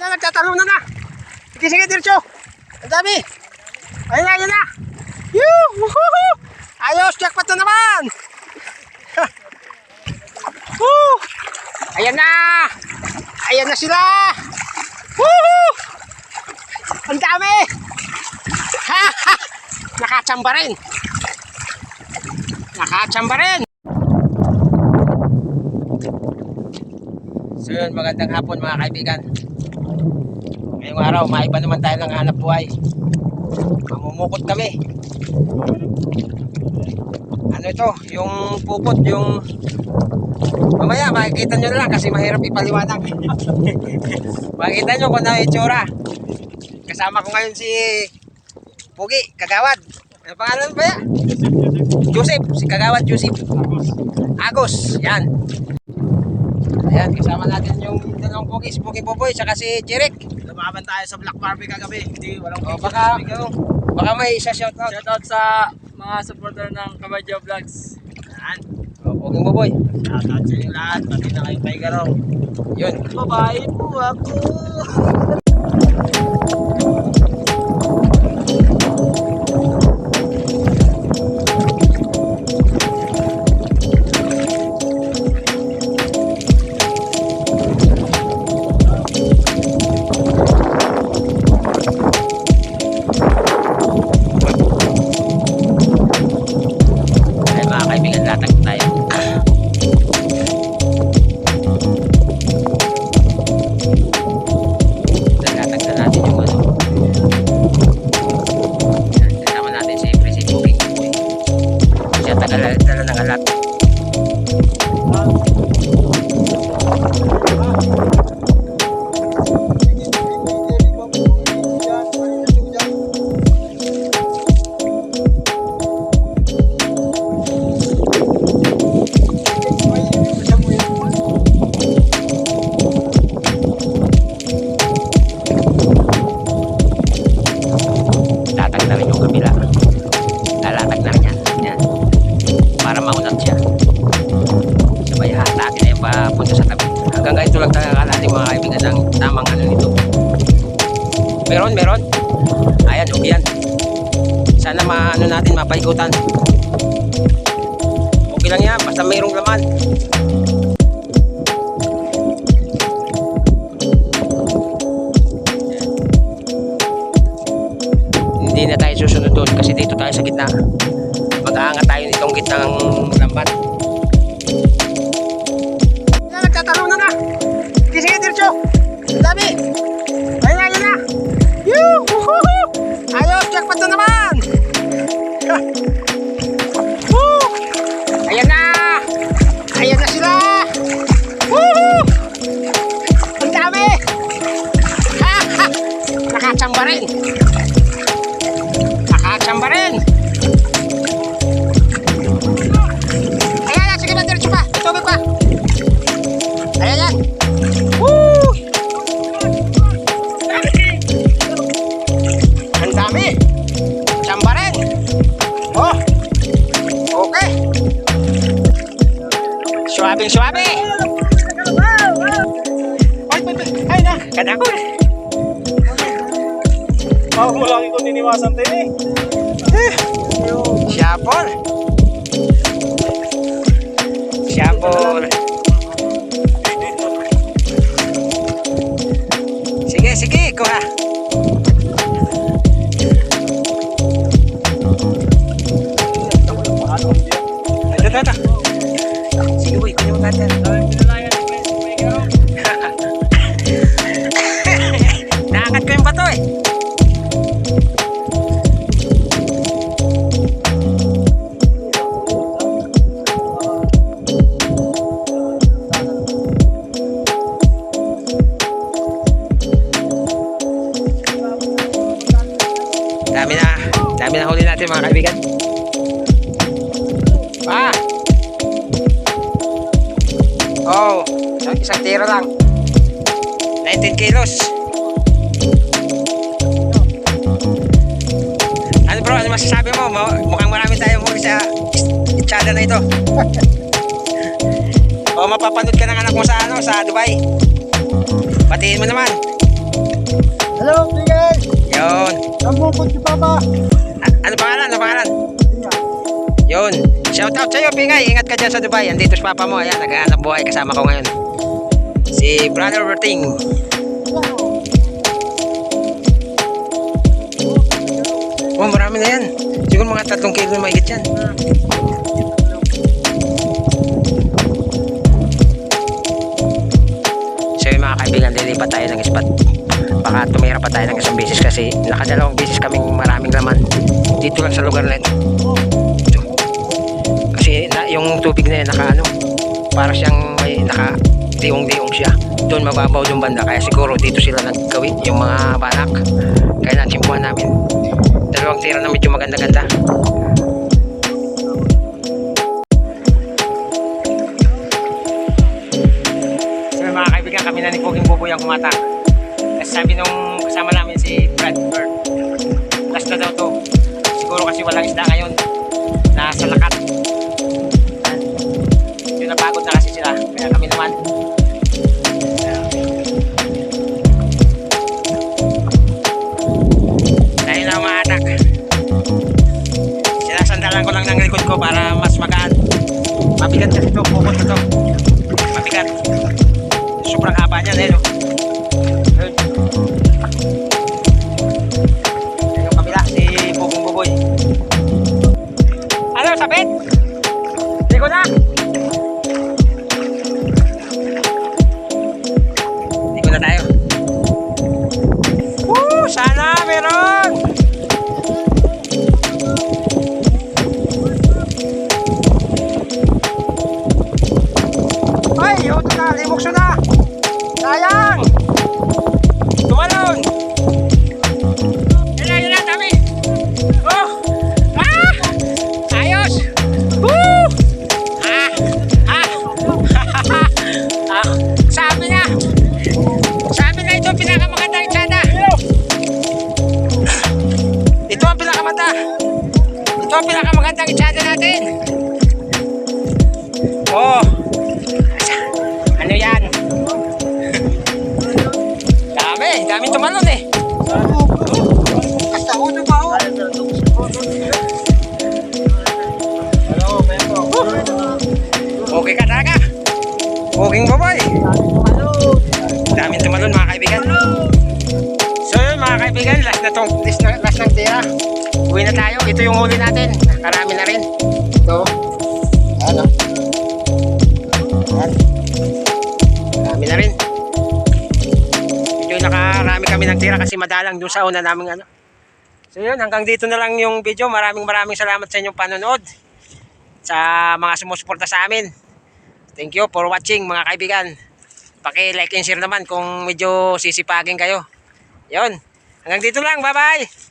Na, nagtatalong na na. Sige, sige, diretso. Ang dami. Ayun na, ayun na. Yoo! Woohoo! Ayos, jackpot na naman. Woo! Ayan na. Ayan na sila. Woohoo! Ang dami. Ha, ha. Nakachamba rin. Nakachamba rin. So yun, magandang hapon mga kaibigan. Ngayong araw, maiba naman tayo ng hanap buhay. Mamumukot kami. Ano ito? Yung pupot, yung... Mamaya, makikita nyo na lang kasi mahirap ipaliwanag. makikita nyo kung ano itsura. Kasama ko ngayon si Pugi, Kagawad. Ano pangalan ba yan? Joseph, si Kagawad Joseph. Agos, yan. Ayan, kasama natin yung dalawang Pugi, si Pugi Popoy, saka si Jeric. Lumaban tayo sa Black Barbie kagabi. Hindi, walang O, baka, baka may isa shoutout. Shoutout sa mga supporter ng Kabadyo Vlogs. Yan. O, Pugi Popoy. Shoutout sa inyo lahat. Pati na kayong Tiger Row. Yun. Babae po ako. mapaikutan. Okay lang yan, basta mayroong laman. Hindi na tayo susunod doon kasi dito tayo sa gitna. Mag-aangat tayo nitong gitnang lambat. Suwabing suwabe. Ay, ay, na. Kadako. Ako mo lagi ko niniwasan tayo eh. Siyapol. Siyapol. Nakakat ko yung bato eh. Dami na, dami na huli natin mga kaibigan. Isang, tiro lang. 19 kilos. Ano bro, ano masasabi mo? Mukhang marami tayong huli sa itsada na ito. o mapapanood ka ng anak mo sa ano, sa Dubai. Batiin mo naman. Namukot si Papa. Ano pangalan? Ano pangalan? Yun. Shout out sa'yo, Pingay. Ingat ka dyan sa Dubai. Andito si Papa mo. Ayan, naghahanap buhay kasama ko ngayon. Si Brother Berting. Oh, marami na yan. Siguro mga tatlong kilo na mahigit yan. So mga kaibigan, lilipat tayo ng spot. Baka tumira pa tayo ng isang beses kasi nakadalawang beses kaming maraming laman dito lang sa lugar na ito. Ito. Kasi na, yung tubig na yan naka ano, para siyang may naka diong-diong siya. Doon mababaw yung banda kaya siguro dito sila nagkawin yung mga banak. Kaya natsimpuhan namin. Dalawang tira na medyo maganda-ganda. So mga kaibigan kami na ni Puging Buboy ang kumata. Kasi sabi nung kasama namin si Brad Bird, last na daw to. Siguro kasi walang isda ngayon. Ko para mas magaan. Mabigat kasi ito, pukot na to. Mabigat. Sobrang haba niya na yun. Pinakamaganda! Ito ang pinakamagandang itsada natin! Oh! Ano yan? Dami, dami tumalon eh. Kasta ulo ba oh? Hello, Pepo. Okay ka talaga. Okay baboy. Daming tumalon mga kaibigan. So yun mga kaibigan, last na tong na, last ng tira. Uwi na tayo. Ito yung huli natin. Karami na rin. Ito. Ano? Yan. Marami na rin. Medyo nakarami kami ng tira kasi madalang doon sa una naming ano. So yun, hanggang dito na lang yung video. Maraming maraming salamat sa inyong panonood. Sa mga sumusuporta sa amin. Thank you for watching mga kaibigan. Paki-like and share naman kung medyo sisipagin kayo. Yun. Hanggang dito lang. Bye-bye.